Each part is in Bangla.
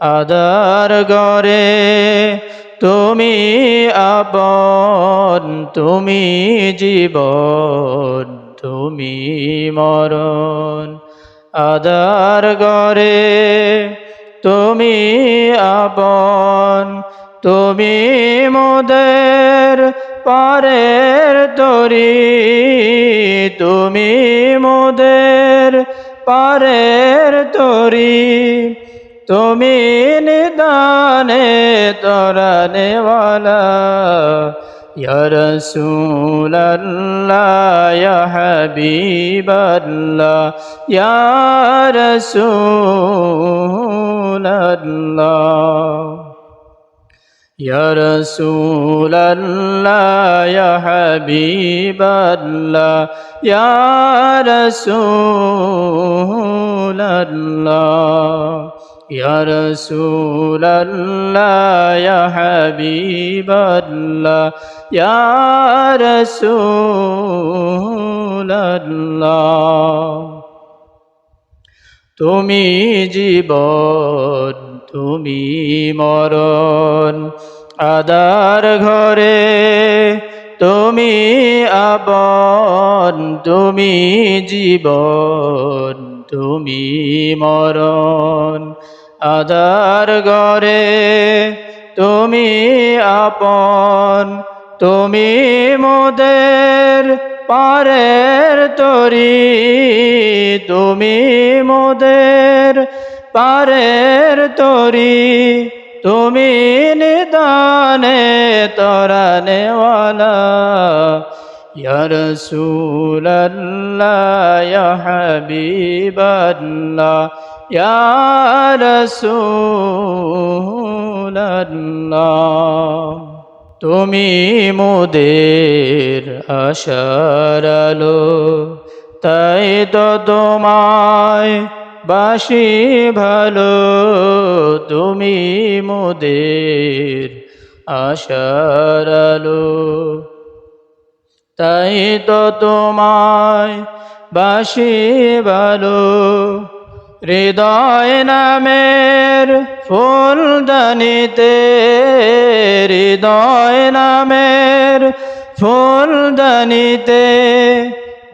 আদার গরে তুমি আপন, তুমি জীবন, তুমি মরণ। আদার গরে তুমি আপন, তুমি মোদের পারের তরি। তুমি মোদের পারের তরি। তুমি নিদানে তরানেওয়ালা يا رسول الله يا حبيب الله يا رسول الله يا رسول الله يا حبيب الله يا رسول الله يا رسول الله يا حبيب الله يا رسول الله তুমি জীবন তুমি মরণ আদার ঘরে তুমি আপন তুমি জীবন তুমি মরণ আদার ঘরে, তুমি আপন, তুমি মোদের পারের তরি, তুমি মোদের পারের তরি, তুমি নিদানে তরানে রসুল্লাহ হবিবাল্লাহ يا حبيب الله يا رسول الله তুমি মোদের আশার আলো তাই তো তোমায় বাসি ভালো তুমি মোদের আশার আলো তাই তো তোমায় বাসি ভালো হৃদয় নামের ফুলদানিতে হৃদয় নামের ফুলদানিতে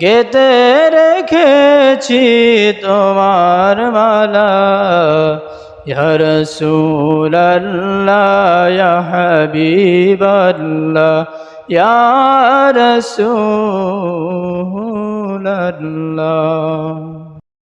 গেতে রেখেছি তোমার মালা। রসুল্লাহ হবিবল্লা রসুল্লাহ